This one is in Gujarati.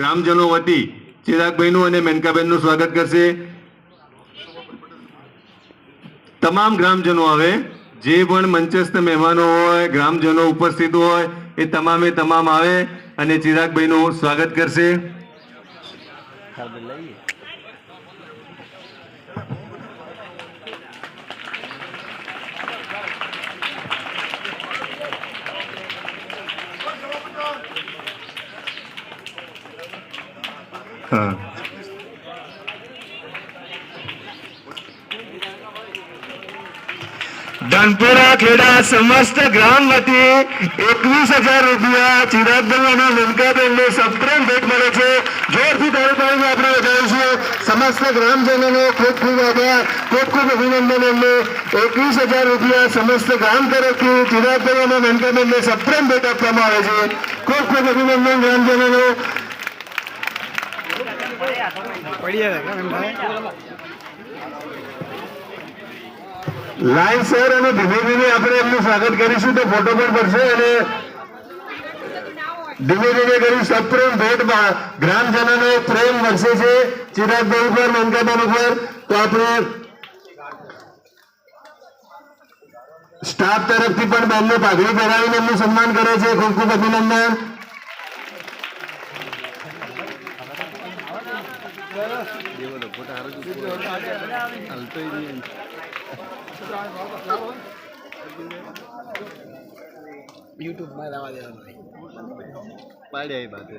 ગ્રામજનો વતી ચિરાગભાઈનું અને મેનકાબેનનું સ્વાગત કરશે. તમામ ગ્રામજનો હવે જે પણ મંચસ્થ મહેમાનો હોય, ગ્રામજનો ઉપસ્થિત હોય, એ તમામે તમામ આવે અને ચિરાગભાઈનું સ્વાગત કરશે. હા ધનપુરા ખેડા સમસ્ત ગ્રામ વતી એકવીસ હજાર રૂપિયા ચિરાગભાઈ અને લંકાબેનને સપ્રેમ ભેટ મળે છે જોરથી તાળીપાડીને આપણે વધારીશું સમસ્ત ગ્રામજનોનો ખૂબ ખૂબ આભાર ખૂબ ખૂબ અભિનંદન એમને એકવીસ હજાર રૂપિયા સમસ્ત ગ્રામ તરફથી ચિરાગભાઈ અને લંકાબેનને સપ્રેમ ભેટ આપવામાં આવે છે ખૂબ ખૂબ અભિનંદન ગ્રામજનોનો લાઈન સર અને ધીમે આપણે એમનું સ્વાગત કરીશું. તો ફોટો પણ પડશે અને ધીમે કરી સપ્રેમ ભેટમાં ગ્રામજનોનો પ્રેમ વર્ષે છે. ચિરાગભાઈ ઉપર મનકાબેન ઉપર. તો આપણે સ્ટાફ તરફથી પણ બેનને પાઘડી પહેરાવીને એમનું સન્માન કરે છે. ખૂબ ખૂબ અભિનંદન. યુટ્યુબમાં રહેવા દેવાનું. પાડ્યા એ બાજુ